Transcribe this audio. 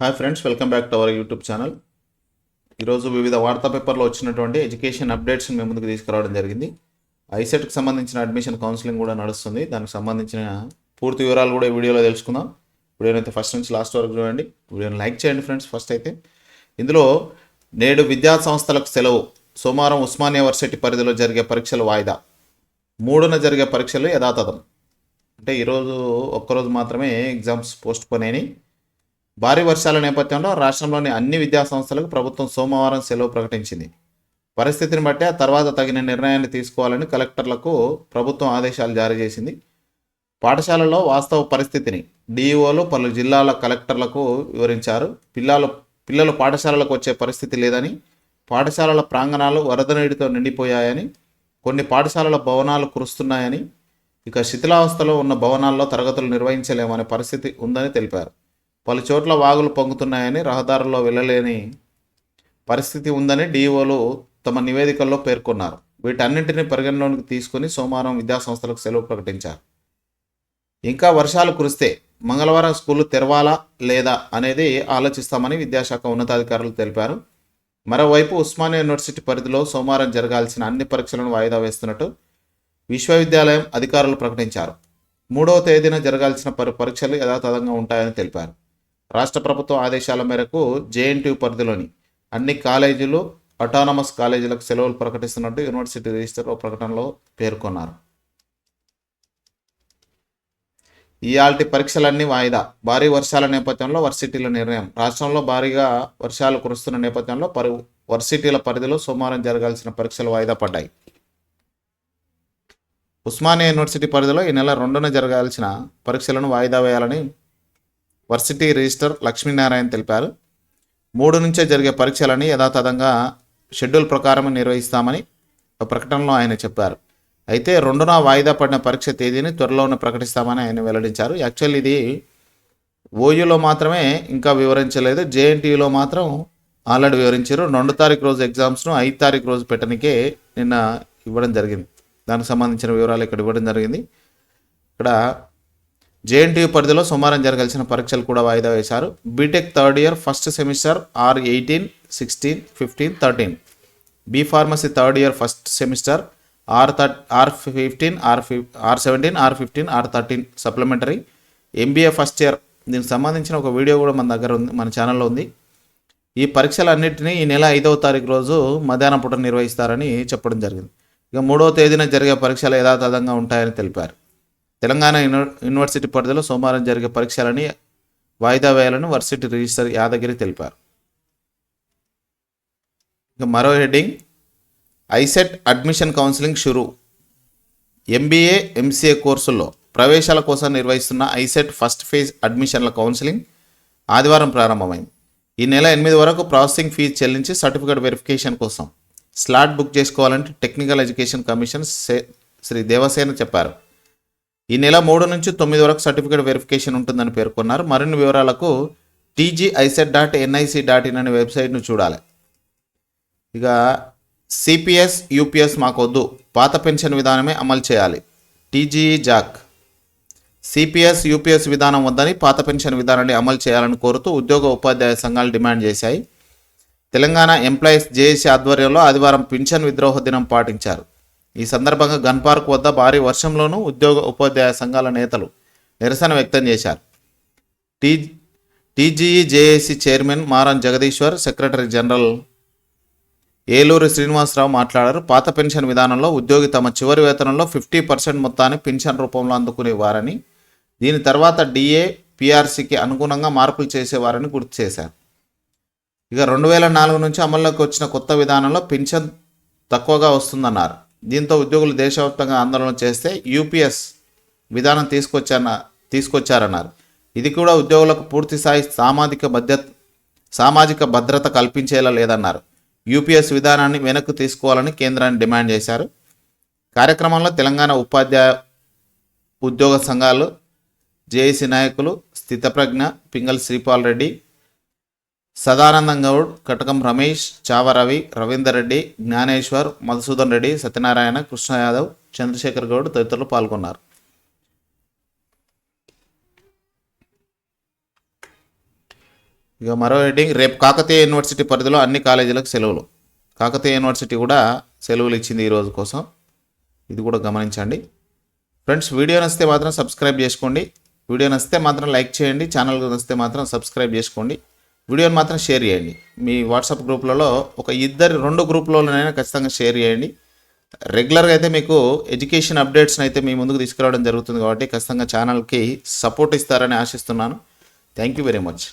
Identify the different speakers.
Speaker 1: Hi friends welcome back to our YouTube channel ఈరోజు వివిధ వార్తా పేపర్లో వచ్చినటువంటి ఎడ్యుకేషన్ అప్డేట్స్ని మేము ముందుకు తీసుకురావడం జరిగింది. ఐసెట్కి సంబంధించిన అడ్మిషన్ కౌన్సిలింగ్ కూడా నడుస్తుంది. దానికి సంబంధించిన పూర్తి వివరాలు కూడా ఈ వీడియోలో తెలుసుకుందాం. వీడియోని అయితే ఫస్ట్ నుంచి లాస్ట్ వరకు చూడండి. వీడియోని లైక్ చేయండి ఫ్రెండ్స్ ఫస్ట్ అయితే. ఇందులో నేడు విద్యా సంస్థలకు సెలవు. సోమవారం ఉస్మానియా యూనివర్సిటీ పరిధిలో జరిగే పరీక్షలు వాయిదా. మూడున జరిగే పరీక్షలు యథాతథం. అంటే ఈరోజు ఒక్కరోజు మాత్రమే ఎగ్జామ్స్ పోస్ట్ పోనేని అయినాయి భారీ వర్షాల నేపథ్యంలో రాష్ట్రంలోని అన్ని విద్యాసంస్థలకు ప్రభుత్వం సోమవారం సెలవు ప్రకటించింది. పరిస్థితిని బట్టి ఆ తర్వాత తగిన నిర్ణయాన్ని తీసుకోవాలని కలెక్టర్లకు ప్రభుత్వం ఆదేశాలు జారీ చేసింది. పాఠశాలలో వాస్తవ పరిస్థితిని డిఈఓలు పలు జిల్లాల కలెక్టర్లకు వివరించారు. పిల్లలు పిల్లలు పాఠశాలలకు వచ్చే పరిస్థితి లేదని పాఠశాలల ప్రాంగణాలు వరద నీటితో నిండిపోయాయని కొన్ని పాఠశాలల భవనాలు కురుస్తున్నాయని ఇక శిథిలావస్థలో ఉన్న భవనాల్లో తరగతులు నిర్వహించలేమనే పరిస్థితి ఉందని తెలిపారు. పలు చోట్ల వాగులు పొంగుతున్నాయని రహదారుల్లో వెళ్ళలేని పరిస్థితి ఉందని డిఈఓలు తమ నివేదికల్లో పేర్కొన్నారు. వీటన్నింటినీ పరిగణలోకి తీసుకుని సోమవారం విద్యాసంస్థలకు సెలవు ప్రకటించారు. ఇంకా వర్షాలు కురిస్తే మంగళవారం స్కూళ్ళు తెరవాలా లేదా అనేది ఆలోచిస్తామని విద్యాశాఖ ఉన్నతాధికారులు తెలిపారు. మరోవైపు ఉస్మానియా యూనివర్సిటీ పరిధిలో సోమవారం జరగాల్సిన అన్ని పరీక్షలను వాయిదా వేస్తున్నట్టు విశ్వవిద్యాలయం అధికారులు ప్రకటించారు. మూడవ తేదీన జరగాల్సిన పరీక్షలు యథాతథంగా ఉంటాయని తెలిపారు. రాష్ట్ర ప్రభుత్వం ఆదేశాల మేరకు జేఎన్టీ పరిధిలోని అన్ని కాలేజీలు అటానమస్ కాలేజీలకు సెలవులు ప్రకటిస్తున్నట్టు యూనివర్సిటీ రిజిస్టర్ ఓ ప్రకటనలో పేర్కొన్నారు. ఇయాల్టి పరీక్షలన్నీ వాయిదా. భారీ వర్షాల నేపథ్యంలో వర్సిటీల నిర్ణయం. రాష్ట్రంలో భారీగా వర్షాలు కురుస్తున్న నేపథ్యంలో పరి వర్సిటీల పరిధిలో సోమవారం జరగాల్సిన పరీక్షలు వాయిదా పడ్డాయి. ఉస్మానియా యూనివర్సిటీ పరిధిలో ఈ నెల రెండున జరగాల్సిన పరీక్షలను వాయిదా వేయాలని వర్సిటీ రిజిస్టర్ లక్ష్మీనారాయణ తెలిపారు. మూడు నుంచే జరిగే పరీక్షలని యథాతథంగా షెడ్యూల్ ప్రకారం నిర్వహిస్తామని ఒక ప్రకటనలో ఆయన చెప్పారు. అయితే రెండున వాయిదా పడిన పరీక్ష తేదీని త్వరలోనే ప్రకటిస్తామని ఆయన వెల్లడించారు. యాక్చువల్ ఇది ఓయూలో మాత్రమే ఇంకా వివరించలేదు. జేఎన్టీయూలో మాత్రం ఆల్రెడీ వివరించారు. రెండు తారీఖు రోజు ఎగ్జామ్స్ను ఐదు తారీఖు రోజు పెట్టడానికే నిన్న ఇవ్వడం జరిగింది. దానికి సంబంధించిన వివరాలు ఇక్కడ ఇవ్వడం జరిగింది. ఇక్కడ జేఎన్టీయూ పరిధిలో సోమవారం జరగాల్సిన పరీక్షలు కూడా వాయిదా వేశారు. BTech third year first semester R eighteen sixteen fifteen thirteen. B pharmacy third year first semester R థర్ R fifteen R ఫిఫ్ R seventeen R fifteen R thirteen supplementary. MBA first year దీనికి సంబంధించిన ఒక వీడియో కూడా మన దగ్గర ఉంది మన ఛానల్లో ఉంది. ఈ పరీక్షలన్నింటినీ ఈ నెల ఐదవ తారీఖు రోజు మధ్యాహ్నం పూట నిర్వహిస్తారని చెప్పడం జరిగింది. ఇక మూడవ తేదీన జరిగే పరీక్షలు యథాతథంగా ఉంటాయని తెలిపారు. తెలంగాణ యూనివర్సిటీ పరిధిలో సోమవారం జరిగే పరీక్షలని వాయిదా వేయాలని వర్సిటీ రిజిస్టర్ యాదగిరి తెలిపారు. ఇక మరో హెడ్డింగ్ ఐసెట్ అడ్మిషన్ కౌన్సిలింగ్ షురు. ఎంబీఏ ఎంసీఏ కోర్సుల్లో ప్రవేశాల కోసం నిర్వహిస్తున్న ఐసెట్ ఫస్ట్ ఫేజ్ అడ్మిషన్ల కౌన్సిలింగ్ ఆదివారం ప్రారంభమైంది. ఈ నెల ఎనిమిది వరకు ప్రాసెసింగ్ ఫీజు చెల్లించి సర్టిఫికేట్ వెరిఫికేషన్ కోసం స్లాట్ బుక్ చేసుకోవాలంటే technical education commission Shri Devasena చెప్పారు. ఈ నెల మూడు నుంచి తొమ్మిది వరకు సర్టిఫికేట్ వెరిఫికేషన్ ఉంటుందని పేర్కొన్నారు. మరిన్ని వివరాలకు TG ICET dot NIC dot in అనే వెబ్సైట్ను చూడాలి. ఇక సిపిఎస్ యూపీఎస్ మాకొద్దు. పాత పెన్షన్ విధానమే అమలు చేయాలి. టీజీఈ జాక్ సిపిఎస్ యూపీఎస్ విధానం వద్దని పాత పెన్షన్ విధానాన్ని అమలు చేయాలని కోరుతూ ఉద్యోగ ఉపాధ్యాయ సంఘాలు డిమాండ్ చేశాయి. తెలంగాణ ఎంప్లాయీస్ జేఏసీ ఆధ్వర్యంలో ఆదివారం పింఛన్ విద్రోహ దినం పాటించారు. ఈ సందర్భంగా గన్ పార్క్ వద్ద భారీ వర్షంలోనూ ఉద్యోగ ఉపాధ్యాయ సంఘాల నేతలు నిరసన వ్యక్తం చేశారు. T TGE JAC chairman Maram Jagadeeshwar secretary general Eluru Srinivasarao మాట్లాడారు. పాత పెన్షన్ విధానంలో ఉద్యోగి తమ చివరి వేతనంలో ఫిఫ్టీ పర్సెంట్ మొత్తాన్ని పెన్షన్ రూపంలో అందుకునేవారని దీని తర్వాత డిఏ పిఆర్సీకి అనుగుణంగా మార్పులు చేసేవారని గుర్తు చేశారు. ఇక రెండు వేల నాలుగు నుంచి అమల్లోకి వచ్చిన కొత్త విధానంలో పెన్షన్ తక్కువగా వస్తుందన్నారు. దీంతో ఉద్యోగులు దేశవ్యాప్తంగా ఆందోళన చేస్తే యూపీఎస్ విధానం తీసుకొచ్చారన్న తీసుకొచ్చారన్నారు. ఇది కూడా ఉద్యోగులకు పూర్తి స్థాయి సామాజిక భద్రత సామాజిక భద్రత కల్పించేలా లేదన్నారు. యూపీఎస్ విధానాన్ని వెనక్కి తీసుకోవాలని కేంద్రాన్ని డిమాండ్ చేశారు. కార్యక్రమంలో తెలంగాణ ఉపాధ్యాయ ఉద్యోగ సంఘాలు జేఏసీ నాయకులు స్థితప్రజ్ఞ పింగల్ శ్రీపాల్ రెడ్డి సదానందం గౌడ్ కటకం రమేష్ చావరవి రవీందర్ రెడ్డి జ్ఞానేశ్వర్ మధుసూదన్ రెడ్డి సత్యనారాయణ కృష్ణ యాదవ్ చంద్రశేఖర్ గౌడ్ తదితరులు పాల్గొన్నారు. ఇక మరో హెడ్డింగ్ రేపు కాకతీయ యూనివర్సిటీ పరిధిలో అన్ని కాలేజీలకు సెలవులు. కాకతీయ యూనివర్సిటీ కూడా సెలవులు ఇచ్చింది ఈరోజు కోసం. ఇది కూడా గమనించండి. ఫ్రెండ్స్ వీడియో నచ్చితే మాత్రం సబ్స్క్రైబ్ చేసుకోండి. వీడియో నచ్చితే మాత్రం లైక్ చేయండి. ఛానల్ నచ్చితే మాత్రం సబ్స్క్రైబ్ చేసుకోండి. వీడియోని మాత్రం షేర్ చేయండి. మీ వాట్సాప్ గ్రూప్లలో ఒక ఇద్దరు రెండు గ్రూప్లలోనైనా ఖచ్చితంగా షేర్ చేయండి. రెగ్యులర్గా అయితే మీకు ఎడ్యుకేషన్ అప్డేట్స్ని అయితే మీ ముందుకు తీసుకురావడం జరుగుతుంది కాబట్టి ఖచ్చితంగా ఛానల్కి సపోర్ట్ ఇస్తారని ఆశిస్తున్నాను. Thank you very much.